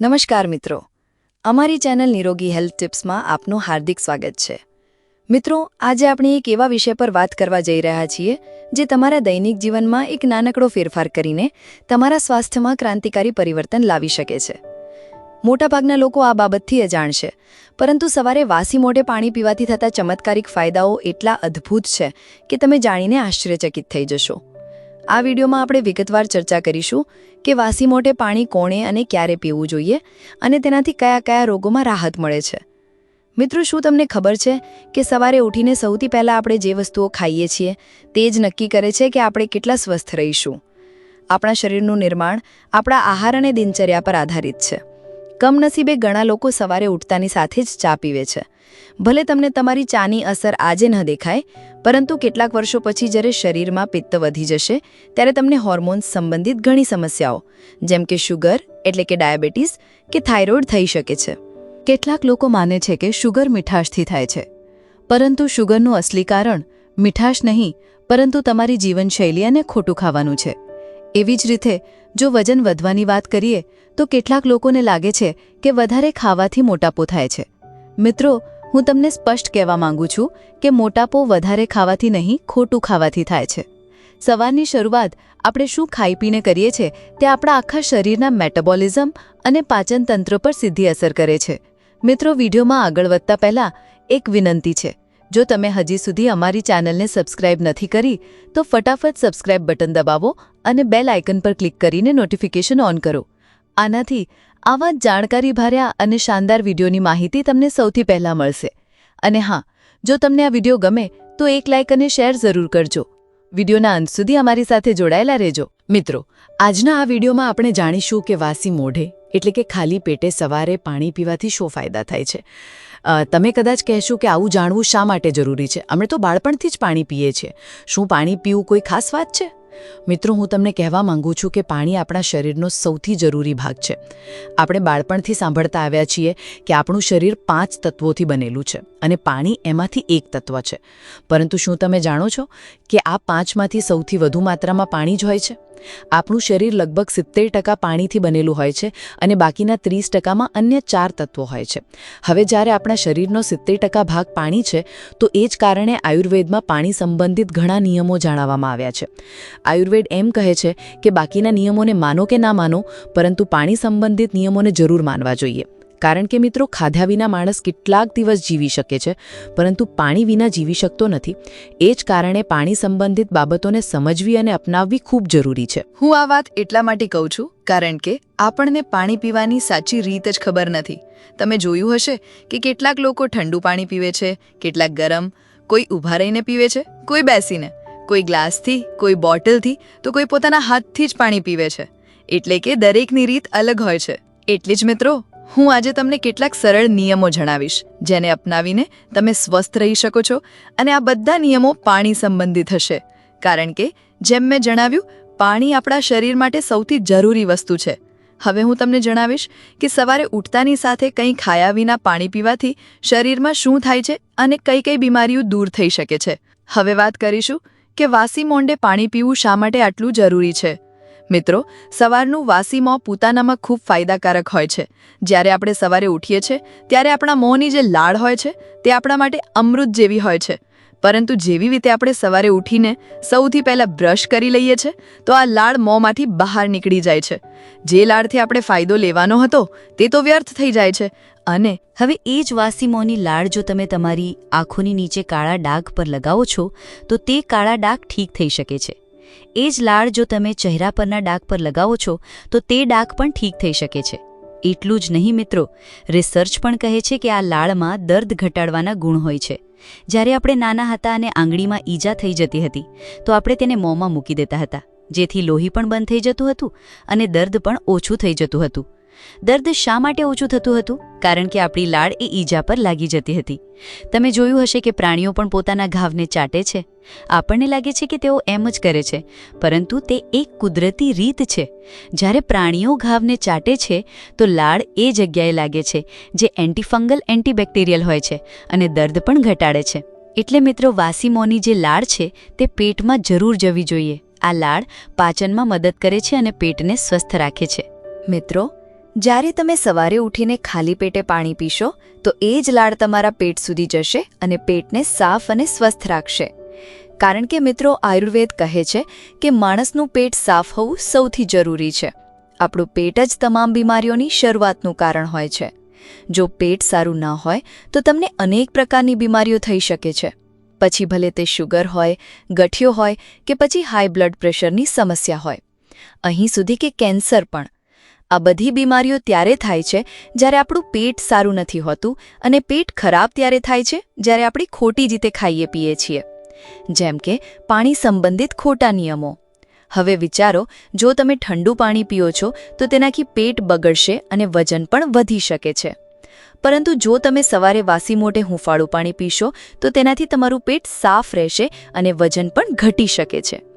નમસ્કાર મિત્રો. અમારી ચેનલ નિરોગી હેલ્થ ટિપ્સમાં આપનું હાર્દિક સ્વાગત છે. મિત્રો, આજે આપણે એક એવા વિષય પર વાત કરવા જઈ રહ્યા છીએ, જે તમારા દૈનિક જીવનમાં એક નાનકડો ફેરફાર કરીને તમારા સ્વાસ્થ્યમાં ક્રાંતિકારી પરિવર્તન લાવી શકે છે. મોટાભાગના લોકો આ બાબતથી અજાણ છે પરંતુ સવારે વાસી મોઢે પાણી પીવાથી થતા ચમત્કારિક ફાયદાઓ એટલા અદ્ભુત છે કે તમે જાણીને આશ્ચર્યચકિત થઈ જશો. આ વિડીયોમાં આપણે વિગતવાર ચર્ચા કરીશું કે વાસી મોટે પાણી કોણે અને ક્યારે પીવું જોઈએ અને તેનાથી કયા કયા રોગોમાં રાહત મળે છે. મિત્રો, શું તમને ખબર છે કે સવારે ઉઠીને સૌથી પહેલાં આપણે જે વસ્તુઓ ખાઈએ છીએ તે જ નક્કી કરે છે કે આપણે કેટલા સ્વસ્થ રહીશું? આપણા શરીરનું નિર્માણ આપણા આહાર અને દિનચર્યા પર આધારિત છે. કમનસીબે ઘણા લોકો સવારે ઉઠતાની સાથે જ ચા પીવે છે. ભલે તમને તમારી ચાની અસર આજે ન દેખાય, પરંતુ કેટલાક વર્ષો પછી જ્યારે શરીરમાં પિત્ત વધી જશે, ત્યારે તમને હોર્મોન્સ સંબંધિત ઘણી સમસ્યાઓ, જેમ કે શુગર એટલે કે ડાયાબિટીસ, કે થાઇરોઇડ થઈ શકે છે. કેટલાક લોકો માને છે કે શુગર મીઠાશથી થાય છે. પરંતુ શુગરનું અસલી કારણ મીઠાશ નહીં, પરંતુ તમારી જીવનશૈલી અને ખોટું ખાવાનું છે. એવી જ રીતે, જો વજન વધવાની વાત કરીએ, તો કેટલાક લોકોને લાગે છે કે વધારે ખાવાથી મોટાપો થાય છે. મિત્રો હું તમને સ્પષ્ટ કહેવા માંગુ છું કે મોટાપો વધારે ખાવાથી નહીં, ખોટું ખાવાથી થાય છે. સવારની શરૂઆત આપણે શું ખાઈ પીને કરીએ છીએ તે આપણા આખા શરીરના મેટાબોલિઝમ અને પાચનતંત્ર પર સીધી અસર કરે છે. મિત્રો, વિડીયોમાં આગળ વધતા પહેલાં એક વિનંતી છે. જો તમે હજી સુધી અમારી ચેનલને સબસ્ક્રાઇબ નથી કરી, તો ફટાફટ સબસ્ક્રાઇબ બટન દબાવો અને બેલ આઇકન પર ક્લિક કરીને નોટિફિકેશન ઓન કરો. આનાથી આવા જાણકારી ભર્યા અને શાનદાર વિડીયોની માહિતી તમને સૌથી પહેલાં મળશે. અને હા, જો તમને આ વીડિયો ગમે, તો એક લાઇક અને શેર જરૂર કરજો. વિડીયોના અંત સુધી અમારી સાથે જોડાયેલા રહેજો. મિત્રો, આજના આ વિડીયોમાં આપણે જાણીશું કે વાસી મોઢે, એટલે કે ખાલી પેટે સવારે પાણી પીવાથી શું ફાયદા થાય છે? તમે કદાચ કહેશો કે આવું જાણવું શા માટે જરૂરી છે? અમે તો બાળપણથી જ પાણી પીએ છીએ. શું પાણી પીવું કોઈ ખાસ વાત છે? મિત્રો, હું તમને કહેવા માંગુ છું કે પાણી આપણા શરીરનો સૌથી જરૂરી ભાગ છે. આપણે બાળપણથી સાંભળતા આવ્યા છીએ કે આપણું શરીર પાંચ તત્વોથી બનેલું છે અને પાણી એમાંથી એક તત્વ છે. પરંતુ શું તમે જાણો છો કે આ પાંચમાંથી સૌથી વધુ માત્રામાં પાણી જ હોય છે? આપણું શરીર લગભગ સિત્તેર ટકા પાણીથી બનેલું હોય છે અને બાકીના ત્રીસ ટકામાં અન્ય ચાર તત્વો હોય છે. હવે જ્યારે આપણા શરીરનો સિત્તેર ટકા ભાગ પાણી છે, તો એ જ કારણે આયુર્વેદમાં પાણી સંબંધિત ઘણા નિયમો જાણવામાં આવ્યા છે. આયુર્વેદ એમ કહે છે કે બાકીના નિયમોને માનો કે ના માનો, પરંતુ પાણી સંબંધિત નિયમોને જરૂર માનવા જોઈએ. કારણ કે મિત્રો ખાધા વિના માણસ કેટલાક દિવસ જીવી શકે છે, પરંતુ પાણી વિના જીવી શકતો નથી. એ જ કારણે પાણી સંબંધિત બાબતોને સમજવી અને અપનાવવી ખૂબ જરૂરી છે. હું આ વાત એટલા માટે કહું છું, કારણ કે આપણને પાણી પીવાની સાચી રીત જ ખબર નથી. તમે જોયું હશે કે કેટલાક લોકો ઠંડુ પાણી પીવે છે, કેટલાક ગરમ. કોઈ ઊભા રહીને પીવે છે, કોઈ બેસીને. કોઈ ગ્લાસથી, કોઈ બોટલથી, તો કોઈ પોતાના હાથથી જ પાણી પીવે છે. એટલે કે દરેકની રીત અલગ હોય છે. એટલે જ મિત્રો હું આજે તમને કેટલાક સરળ નિયમો જણાવીશ, જેને અપનાવીને તમે સ્વસ્થ રહી શકો છો અને આ બધા નિયમો પાણી સંબંધિત હશે. કારણ કે, જેમ મેં જણાવ્યું, પાણી આપણા શરીર માટે સૌથી જરૂરી વસ્તુ છે. હવે હું તમને જણાવીશ કે સવારે ઉઠતાની સાથે કંઈ ખાયા વિના પાણી પીવાથી શરીરમાં શું થાય છે અને કઈ કઈ બીમારીઓ દૂર થઈ શકે છે. હવે વાત કરીશું કે વાસી મોંડે પાણી પીવું શા માટે આટલું જરૂરી છે. મિત્રો, સવારનું વાસી મોં પોતાનામાં ખૂબ ફાયદાકારક હોય છે. જ્યારે આપણે સવારે ઉઠીએ છીએ, ત્યારે આપણા મોંની જે લાળ હોય છે, તે આપણા માટે અમૃત જેવી હોય છે. પરંતુ જેવી રીતે આપણે સવારે ઉઠીને સૌથી પહેલાં બ્રશ કરી લઈએ છીએ તો આ લાળ મોંમાંથી બહાર નીકળી જાય છે. જે લાળથી આપણે ફાયદો લેવાનો હતો, તે તો વ્યર્થ થઈ જાય છે. અને હવે એ જ વાસી મોંની લાળ જો તમે તમારી આંખોની નીચે કાળા ડાઘ પર લગાવો છો, તો તે કાળા ડાઘ ઠીક થઈ શકે છે. એ જ લાળ જો તમે ચહેરા પરના ડાઘ પર લગાવો છો, તો તે ડાઘ પણ ઠીક થઈ શકે છે. એટલું જ નહીં મિત્રો રિસર્ચ પણ કહે છે કે આ લાળમાં દર્દ ઘટાડવાના ગુણ હોય છે. જ્યારે આપણે નાના હતા અને આંગળીમાં ઈજા થઈ જતી હતી, તો આપણે તેને મોંમાં મૂકી દેતા હતા, જેથી લોહી પણ બંધ થઈ જતું હતું અને દર્દ પણ ઓછું થઈ જતું હતું. દર્દ શા માટે ઓછું થતું હતું? કારણ કે આપણી લાળ એ ઈજા પર લાગી જતી હતી. તમે જોયું હશે કે પ્રાણીઓ પણ પોતાના ઘાવને ચાટે છે. આપણને લાગે છે કે તેઓ એમ જ કરે છે. પરંતુ તે એક કુદરતી રીત છે. જ્યારે પ્રાણીઓ ઘાવને ચાટે છે, તો લાળ એ જગ્યાએ લાગે છે, જે એન્ટીફંગલ એન્ટીબેક્ટેરિયલ હોય છે અને દર્દ પણ ઘટાડે છે. એટલે મિત્રો, વાસીમોની જે લાળ છે, તે પેટમાં જરૂર જવી જોઈએ. આ લાળ પાચનમાં મદદ કરે છે અને પેટને સ્વસ્થ રાખે છે. મિત્રો જ્યારે તમે સવારે ઉઠીને ખાલી પેટે પાણી પીશો, તો એ જ લાળ તમારા પેટ સુધી જશે અને પેટને સાફ અને સ્વસ્થ રાખશે. કારણ કે મિત્રો, આયુર્વેદ કહે છે કે માણસનું પેટ સાફ હોવું સૌથી જરૂરી છે. આપણું પેટ જ તમામ બીમારીઓની શરૂઆતનું કારણ હોય છે. જો પેટ સારું ન હોય, તો તમને અનેક પ્રકારની બીમારીઓ થઈ શકે છે. પછી ભલે તે શુગર હોય, ગઠિયો હોય કે પછી હાઈ બ્લડ પ્રેશરની સમસ્યા હોય. અહીં સુધી કે કેન્સર પણ. આ બધી બીમારીઓ ત્યારે થાય છે જ્યારે આપણું પેટ સારું નથી હોતું અને પેટ ખરાબ ત્યારે થાય છે જ્યારે આપણે ખોટી રીતે ખાઈએ, પીએ છીએ. જેમ કે પાણી સંબંધિત ખોટા નિયમો. હવે વિચારો, જો તમે ઠંડુ પાણી પીઓ છો, તો તેનાથી પેટ બગડશે અને વજન પણ વધી શકે છે. પરંતુ જો તમે સવારે વાસી મોઢે હુંફાળું પાણી પીશો, તો તેનાથી તમારું પેટ સાફ રહેશે અને વજન પણ ઘટી શકે છે.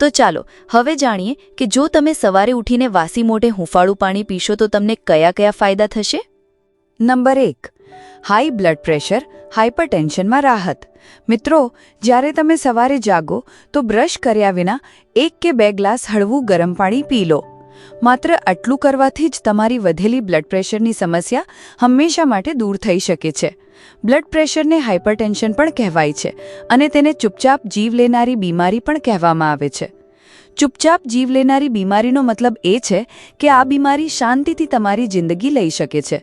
તો ચાલો, હવે જાણીએ કે જો તમે સવારે ઉઠીને વાસી મોઢે હુંફાળું પાણી પીશો તો તમને કયા કયા ફાયદા થશે? નંબર એક, હાઈ બ્લડ પ્રેશર હાઇપરટેન્શનમાં રાહત. મિત્રો, જ્યારે તમે સવારે જાગો તો બ્રશ કર્યા વિના એક કે બે ગ્લાસ હળવું ગરમ પાણી પી લો. માત્ર આટલું કરવાથી જ તમારી વધેલી બ્લડ પ્રેશરની સમસ્યા હંમેશા માટે દૂર થઈ શકે છે. બ્લડ પ્રેશરને હાઇપરટેન્શન પણ કહેવાય છે અને તેને ચૂપચાપ જીવ લેનારી બીમારી પણ કહેવામાં આવે છે. ચૂપચાપ જીવ લેનારી બીમારીનો મતલબ એ છે કે આ બીમારી શાંતિથી તમારી જિંદગી લઈ શકે છે.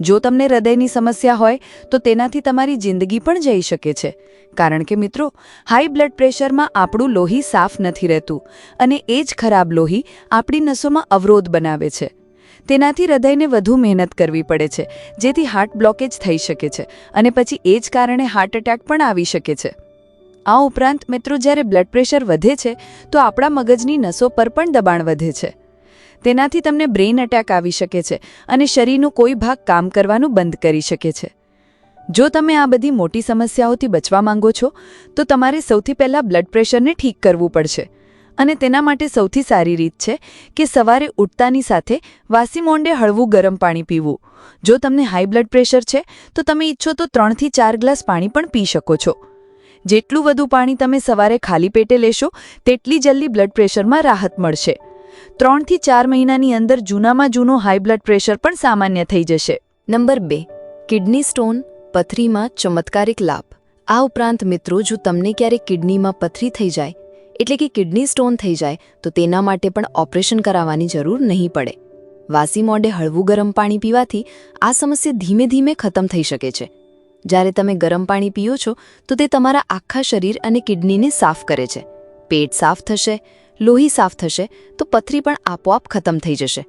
જો તમને હૃદયની સમસ્યા હોય, તો તેનાથી તમારી જિંદગી પણ જઈ શકે છે. કારણ કે મિત્રો, હાઈ બ્લડ પ્રેશરમાં આપણું લોહી સાફ નથી રહેતું અને એ જ ખરાબ લોહી આપણી નસોમાં અવરોધ બનાવે છે. તેનાથી હૃદયને વધુ મહેનત કરવી પડે છે, જેથી હાર્ટ બ્લોકેજ થઈ શકે છે અને પછી એ જ કારણે હાર્ટ એટેક પણ આવી શકે છે. આ ઉપરાંત મિત્રો જ્યારે બ્લડ પ્રેશર વધે છે, તો આપણા મગજની નસો પર પણ દબાણ વધે છે. તેનાથી તમને બ્રેઇન એટેક આવી શકે છે અને શરીરનો કોઈ ભાગ કામ કરવાનું બંધ કરી શકે છે. જો તમે આ બધી મોટી સમસ્યાઓથી બચવા માંગો છો, તો તમારે સૌથી પહેલાં બ્લડ પ્રેશરને ઠીક કરવું પડશે. અને તેના માટે સૌથી સારી રીત છે કે સવારે ઉઠતાની સાથે વાસી મોંડે હળવું ગરમ પાણી પીવું. જો તમને હાઈ બ્લડ પ્રેશર છે, તો તમે ઈચ્છો તો ત્રણથી ચાર ગ્લાસ પાણી પણ પી શકો છો. જેટલું વધુ પાણી તમે સવારે ખાલી પેટે લેશો, તેટલી જલ્દી બ્લડ પ્રેશરમાં રાહત મળશે. ત્રણથી ચાર મહિનાની અંદર જૂનામાં જૂનું હાઈ બ્લડ પ્રેશર પણ સામાન્ય થઈ જશે. નંબર બે કિડની સ્ટોન પથરીમાં ચમત્કારિક લાભ. આ ઉપરાંત મિત્રો, જો તમને ક્યારેક કિડનીમાં પથરી થઈ જાય, એટલે કે કિડની સ્ટોન થઈ જાય, તો તેના માટે પણ ઓપરેશન કરાવવાની જરૂર નહીં પડે. વાસી મોઢે હળવું ગરમ પાણી પીવાથી આ સમસ્યા ધીમે ધીમે ખતમ થઈ શકે છે. જ્યારે તમે ગરમ પાણી પીઓ છો, તો તે તમારા આખા શરીર અને કિડનીને સાફ કરે છે. પેટ સાફ થશે, લોહી સાફ થશે, તો પથરી પણ આપોઆપ ખતમ થઈ જશે.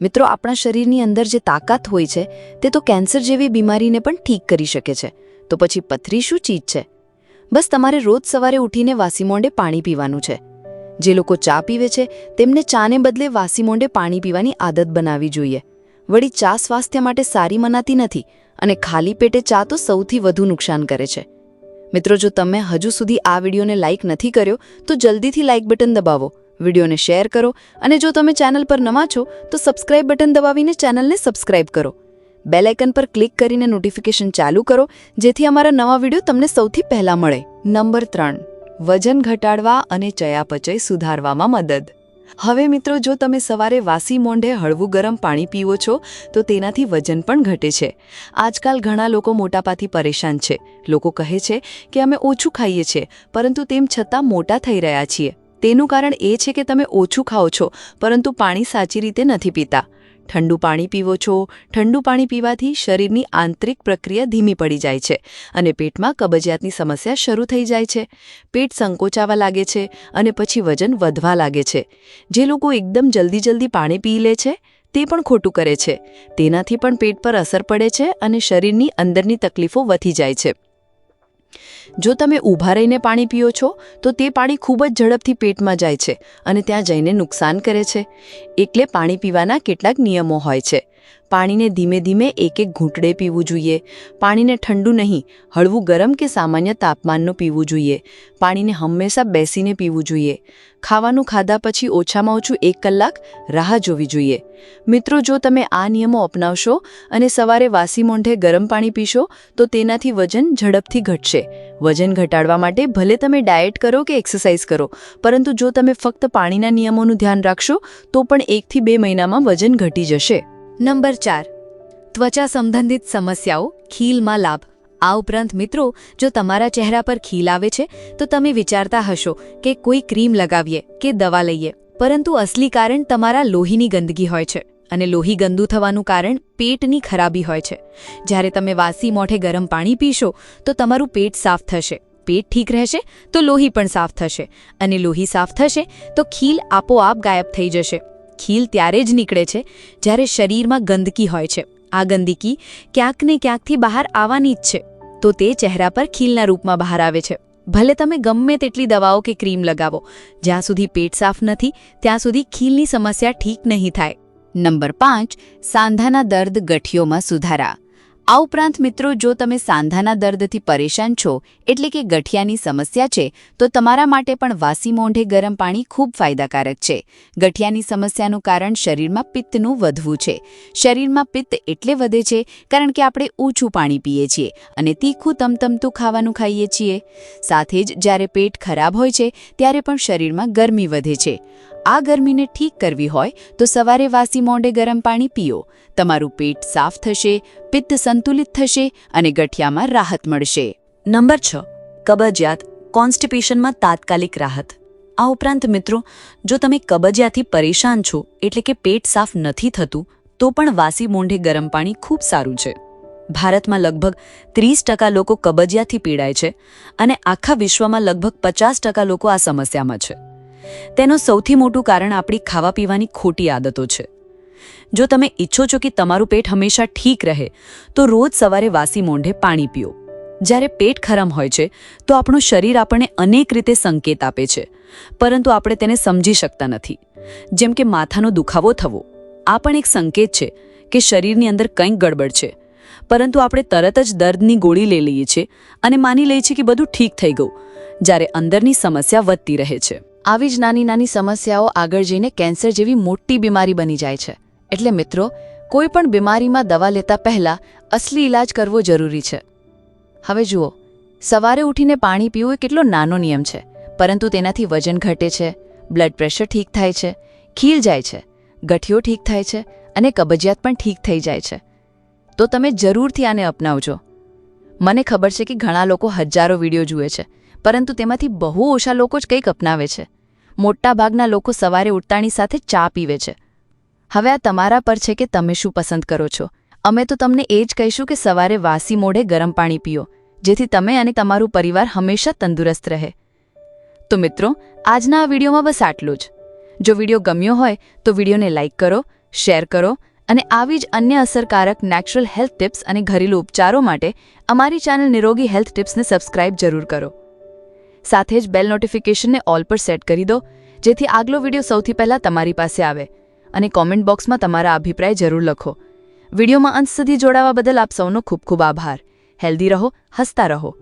મિત્રો, આપણા શરીરની અંદર જે તાકાત હોય છે, તે તો કેન્સર જેવી બીમારીને પણ ઠીક કરી શકે છે. તો પછી પથરી શું ચીજ છે? બસ તમારે રોજ સવારે ઉઠીને વાસી મોંડે પાણી પીવાનું છે. જે લોકો ચા પીવે છે, તેમને ચાને બદલે વાસી મોંડે પાણી પીવાની આદત બનાવવી જોઈએ. વળી ચા સ્વાસ્થ્ય માટે સારી મનાતી નથી અને ખાલી પેટે ચા તો સૌથી વધુ નુકસાન કરે છે. મિત્રો, જો તમે હજુ સુધી આ વિડીયોને લાઇક નથી કર્યો, તો જલ્દીથી લાઇક બટન દબાવો, વિડીયોને શેર કરો અને જો તમે ચેનલ પર નવા છો, તો સબસ્ક્રાઇબ બટન દબાવીને ચેનલને સબસ્ક્રાઇબ કરો. બેલ આઇકન પર ક્લિક કરીને નોટિફિકેશન ચાલુ કરો, જેથી અમારા નવા વીડિયો તમને સૌથી પહેલા મળે. નંબર ત્રણ, વજન ઘટાડવા અને ચયાપચય સુધારવામાં મદદ. હવે મિત્રો, જો તમે સવારે વાસી મોંઢે હળવું ગરમ પાણી પીવો છો, તો તેનાથી વજન પણ ઘટે છે. આજકાલ ઘણા લોકો મોટાપાથી પરેશાન છે. લોકો કહે છે કે અમે ઓછું ખાઈએ છીએ, પરંતુ તેમ છતાં મોટા થઈ રહ્યા છીએ. તેનું કારણ એ છે કે તમે ઓછું ખાઓ છો, પરંતુ પાણી સાચી રીતે નથી પીતા. ઠંડુ પાણી પીવો છો. ઠંડુ પાણી પીવાથી શરીરની આંતરિક પ્રક્રિયા ધીમી પડી જાય છે અને પેટમાં કબજિયાતની સમસ્યા શરૂ થઈ જાય છે. પેટ સંકોચાવા લાગે છે અને પછી વજન વધવા લાગે છે. જે લોકો એકદમ જલ્દી જલ્દી પાણી પી લે છે, તે પણ ખોટું કરે છે. તેનાથી પણ પેટ પર અસર પડે છે અને શરીરની અંદરની તકલીફો વધી જાય છે. જો તમે ઊભા રહીને પાણી પીઓ છો, તો તે પાણી ખૂબ જ ઝડપથી પેટમાં જાય છે અને ત્યાં જઈને નુકસાન કરે છે. એટલે પાણી પીવાના કેટલાક નિયમો હોય છે. પાણીને ધીમે ધીમે એક એક ઘૂંટડે પીવું જોઈએ. પાણીને ઠંડુ નહીં, હળવું ગરમ કે સામાન્ય તાપમાનનું પીવું જોઈએ. પાણીને હંમેશા બેસીને પીવું જોઈએ. ખાવાનું ખાધા પછી ઓછામાં ઓછું એક કલાક રાહ જોવી જોઈએ. મિત્રો, જો તમે આ નિયમો અપનાવશો અને સવારે વાસી મોંઢે ગરમ પાણી પીશો, તો તેનાથી વજન ઝડપથી ઘટશે. વજન ઘટાડવા માટે ભલે તમે ડાયટ કરો કે એક્સરસાઇઝ કરો, પરંતુ જો તમે ફક્ત પાણીના નિયમોનું ધ્યાન રાખશો, તો પણ એકથી બે મહિનામાં વજન ઘટી જશે. નંબર ચાર. ત્વચા સંબંધિત સમસ્યાઓ, ખીલમાં લાભ. આ ઉપરાંત મિત્રો, જો તમારા ચહેરા પર ખીલ આવે છે, તો તમે વિચારતા હશો કે કોઈ ક્રીમ લગાવીએ કે દવા લઈએ. પરંતુ અસલી કારણ તમારા લોહીની ગંદકી હોય છે અને લોહી ગંદુ થવાનું કારણ પેટની ખરાબી હોય છે. જ્યારે તમે વાસી મોઢે ગરમ પાણી પીશો, તો તમારું પેટ સાફ થશે. પેટ ઠીક રહેશે, તો લોહી પણ સાફ થશે. અને લોહી સાફ થશે, તો ખીલ આપોઆપ ગાયબ થઈ જશે. ખીલ ત્યારે જ નીકળે છે જ્યારે શરીરમાં ગંદકી હોય છે. આ ગંદકી ક્યાંક ને ક્યાંકથી બહાર આવવાની જ છે, તો તે ચહેરા પર ખીલના રૂપમાં બહાર આવે છે. ભલે તમે ગમે તેટલી દવાઓ કે ક્રીમ લગાવો, જ્યાં સુધી પેટ સાફ નથી, ત્યાં સુધી ખીલની સમસ્યા ઠીક નહીં થાય. નંબર પાંચ, સાંધાના દર્દ ગઠિયોમાં સુધારા. આ ઉપરાંત મિત્રો, જો તમે સાંધાના દર્દથી પરેશાન છો, એટલે કે ગઠિયાની સમસ્યા છે, તો તમારા માટે પણ વાસી મોઢે ગરમ પાણી ખૂબ ફાયદાકારક છે. ગઠિયાની સમસ્યાનું કારણ શરીરમાં પિત્તનું વધવું છે. શરીરમાં પિત્ત એટલે વધે છે, કારણ કે આપણે ઊંચું પાણી પીએ છીએ અને તીખું, તમતમતું ખાવાનું ખાઈએ છીએ. સાથે જ જ્યારે પેટ ખરાબ હોય છે, ત્યારે પણ શરીરમાં ગરમી વધે છે. આ ગરમીને ઠીક કરવી હોય તો સવારે વાસી મોંડે ગરમ પાણી પીઓ. તમારું પેટ સાફ થશે, પિત્ત સંતુલિત થશે અને ગઠિયામાં રાહત મળશે. નંબર છ, કબજિયાત, કોન્સ્ટિપેશનમાં તાત્કાલિક રાહત. આ ઉપરાંત મિત્રો, જો તમે કબજિયાથી પરેશાન છો, એટલે કે પેટ સાફ નથી થતું, તો પણ વાસી મોંઢે ગરમ પાણી ખૂબ સારું છે. ભારતમાં લગભગ ત્રીસ ટકા લોકો કબજિયાથી પીડાય છે અને આખા વિશ્વમાં લગભગ પચાસ ટકા લોકો આ સમસ્યામાં છે. તેનું સૌથી મોટું કારણ આપણી ખાવા પીવાની ખોટી આદતો છે. જો તમે ઈચ્છો છો કે તમારું પેટ હંમેશા ઠીક રહે, તો રોજ સવારે વાસી મોંઢે પાણી પીઓ. જ્યારે પેટ ખરામ હોય છે, તો આપણું શરીર આપણને અનેક રીતે સંકેત આપે છે. પરંતુ આપણે તેને સમજી શકતા નથી. જેમ કે માથાનો દુખાવો થવો. આ પણ એક સંકેત છે કે શરીરની અંદર કંઈક ગડબડ છે. પરંતુ આપણે તરત જ દર્દની ગોળી લઈ લઈએ છીએ અને માની લઈએ છીએ કે બધું ઠીક થઈ ગયું, જ્યારે અંદરની સમસ્યા વધતી રહે છે. આવી જ નાની નાની સમસ્યાઓ આગળ જઈને કેન્સર જેવી મોટી બીમારી બની જાય છે. એટલે મિત્રો, કોઈ પણ બીમારીમાં દવા લેતા પહેલાં અસલી ઇલાજ કરવો જરૂરી છે. હવે જુઓ, સવારે ઉઠીને પાણી પીવું એ કેટલો નાનો નિયમ છે. પરંતુ તેનાથી વજન ઘટે છે, બ્લડ પ્રેશર ઠીક થાય છે, ખીલ જાય છે, ગઠિયો ઠીક થાય છે અને કબજિયાત પણ ઠીક થઈ જાય છે. તો તમે જરૂરથી આને અપનાવજો. મને ખબર છે કે ઘણા લોકો હજારો વીડિયો જુએ છે. પરંતુ તેમાંથી બહુ ઓછા લોકો જ કંઈક અપનાવે છે. મોટાભાગના લોકો સવારે ઉઠતાની સાથે ચા પીવે છે. હવે આ તમારા પર છે કે તમે શું પસંદ કરો છો? અમે તો તમને એ જ કહીશું કે સવારે વાસી મોઢે ગરમ પાણી પીઓ, જેથી તમે અને તમારું પરિવાર હંમેશા તંદુરસ્ત રહે. તો મિત્રો, આજના આ વિડીયોમાં બસ આટલું જ. જો વીડિયો ગમ્યો હોય તો વિડીયોને લાઇક કરો, શેર કરો અને આવી જ અન્ય અસરકારક નેચરલ હેલ્થ ટિપ્સ અને ઘરેલું ઉપચારો માટે અમારી ચેનલ નિરોગી હેલ્થ ટિપ્સને સબસ્ક્રાઇબ જરૂર કરો. સાથે જ બેલ નોટિફિકેશનને ઓલ પર સેટ કરી દો, જેથી આગલો વીડિયો સૌથી પહેલાં તમારી પાસે આવે. અને કોમેન્ટ બોક્સમાં તમારા અભિપ્રાય જરૂર લખો. વિડીયોમાં અંત સુધી જોડાવા બદલ આપ સૌનો ખૂબ ખૂબ આભાર. હેલ્ધી રહો, હસતા રહો.